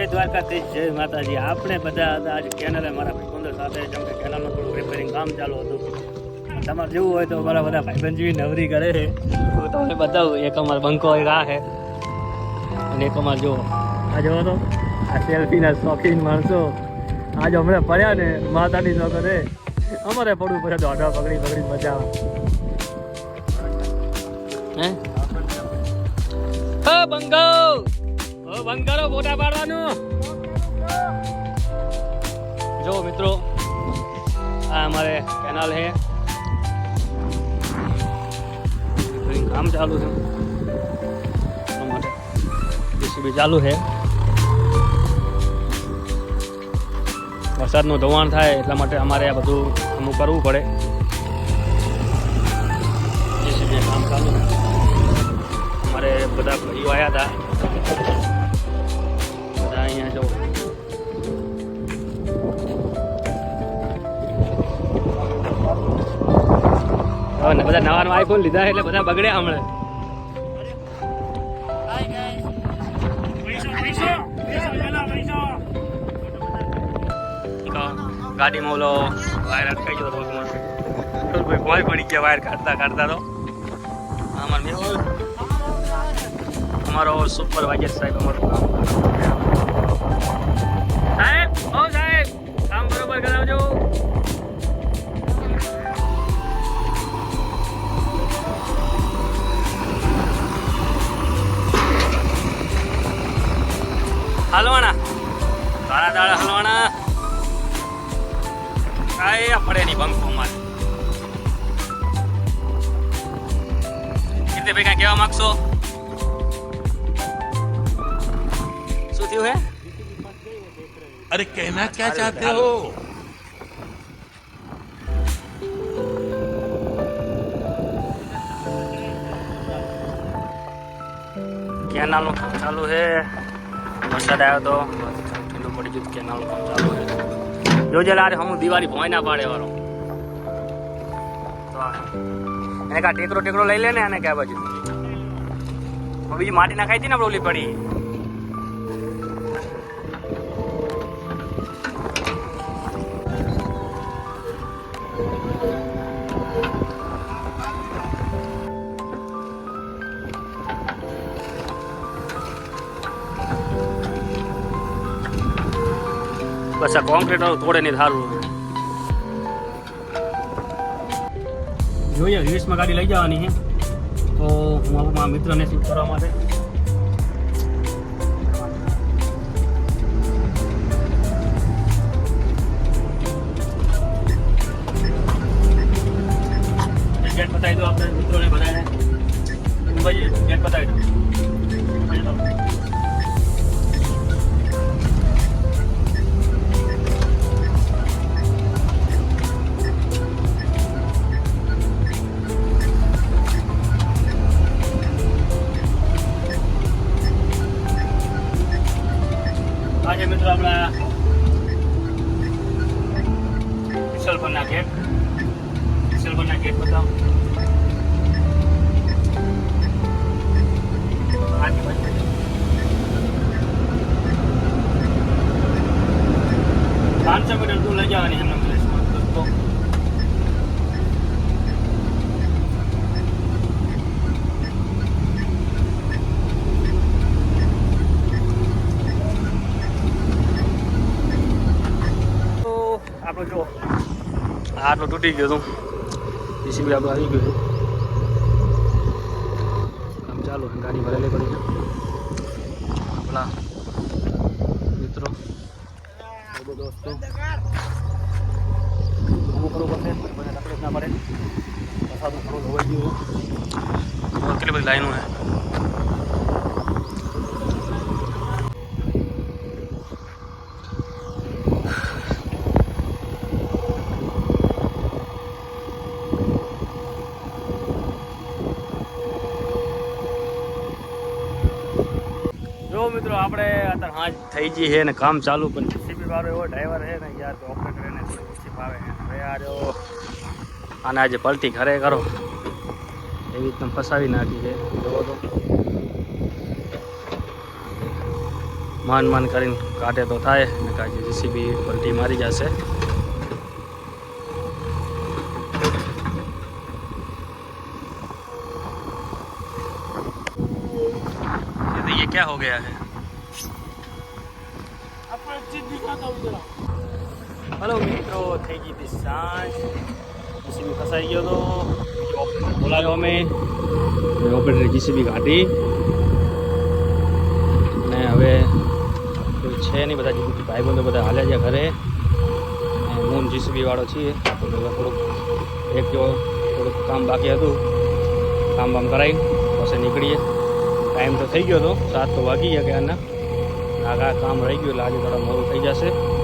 જય દ્વારકાધીશ, જય માતાજી. આપણે બધા હતા આજે કેનલે મારા ભાઈબંધો સાથે, જેમ કે કેનલનું થોડું રિપેરિંગ કામ ચાલુ હતું. તમારે જેવું હોય તો મારા બધા ભાઈબંધ જેવી નવરી કરે છે. હું તમને બતાવું, એક અમારો બંકો એક આ અને એક અમારે જુઓ. આ જુઓ તો, આ સેલ્ફીના શોખીન માણસો. આજે હમણાં પડ્યા ને માતાની નો કરે અમારે પડવું પડે દોઢા પકડી પકડી મજા આવે. હે? ઓ બંગો કરો ફોટા પાડવાનું. જો મિત્રો, આ અમારે કેનાલ છે. કામ ચાલુ છે. એટલા જેસીબી ચાલુ છે. વરસાદનું ધોવાણ થાય એટલા માટે અમારે આ બધું અમુક કરવું પડે. જેસીબી કામ ચાલુ અમારે બધા ભાઈઓ આવ્યા હતા. બધા નવા નવા આઈફોન લીધા એટલે બધા બગડ્યા હમણાં. ગાડીમાં ઓલો વાયર અટકાઈ ગયો પગમાં. કોઈ ભોંય પડી ગયા વાયર કાઢતા કાઢતા તો. અમાર મેં અમારો સુપરવાઇઝર સાહેબ અમારું કામ. કાંઈ પડે નહીં બંકો મારે કીર્તિ ભાઈ કાંઈ કહેવા માંગશો? શું થયું હે? અરે કહેના ક્યાં ચાહતે હો? કેનાલનું કામ ચાલુ હે? વરસાદ આવ્યો તો ઠંડુ પડી ગયું કેનાલનું કામ ચાલુ હે. જોજે લારે હમું દિવાળી ભોય ના પાડે વાળો. એને કા ટેકરો ટેકરો લઈ લે ને અને ક્યાં બાજુ. બીજી માટી નાખાઈ હતી ને આપણે ઓલી પડી. બસ આ કોન્ક્રીટ વાળું તોડે નહીં સારું જોઈએ વીસમાં ગાડી લઈ જવાની છે. તો હું મારા મિત્રને શિફ્ટ કરવા માટે. મિત્રો આપણા વિશાલપરના ગેટ વિશાલપરના ગેટ બતાવો આપણે જો આટલો તૂટી ગયો હતું. જીસીબી આપણે આવી ગયું કામ ચાલુ છે. ગાડી ભરેલી પડી છે. આપણા મિત્રો. દોસ્તો. ના પડે. વરસાદનું થોડું ધોવાઈ ગયું. કેટલી બધી લાઈનો છે જો મિત્રો આપણે અત્યારે હાજ થઈ ગઈ છે ને કામ ચાલુ પણ જીસીબી વાળો એવો ડ્રાઈવર છે ને યાર તો ઓપરેટર એને થોડી ઓછી ફાવે છે હવે આ જો આને આજે પલટી ઘરે કરો એવી રીતના ફસાવી નાખી છે જોવો તો માન માન કરીને કાઢે તો થાય ને કાંઈ જીસીબી પલટી મારી જશે ये तो ये क्या हो गया है હલો મિત્રો. થઈ ગઈ હતી સાંજ. જીસીબી ફસાઈ ગયો તો ઓપરેટર બોલાવ્યો અમે. ઓપરેટર જીસીબી કાઢી. ને હવે કોઈ છે નહીં, બધા જીસીબી ભાઈબંધો બધા હાલ્યા છે ઘરે. હું જીસીબી વાળો છીએ. થોડુંક એક જો થોડુંક કામ બાકી હતું. કામ બામ કરાવી પછી નીકળીએ. ટાઈમ તો થઈ ગયો હતો. સાત તો વાગી ગયા ક્યારના આગળ કામ રહી ગયું એટલે આજે થોડા મોડું થઈ જશે.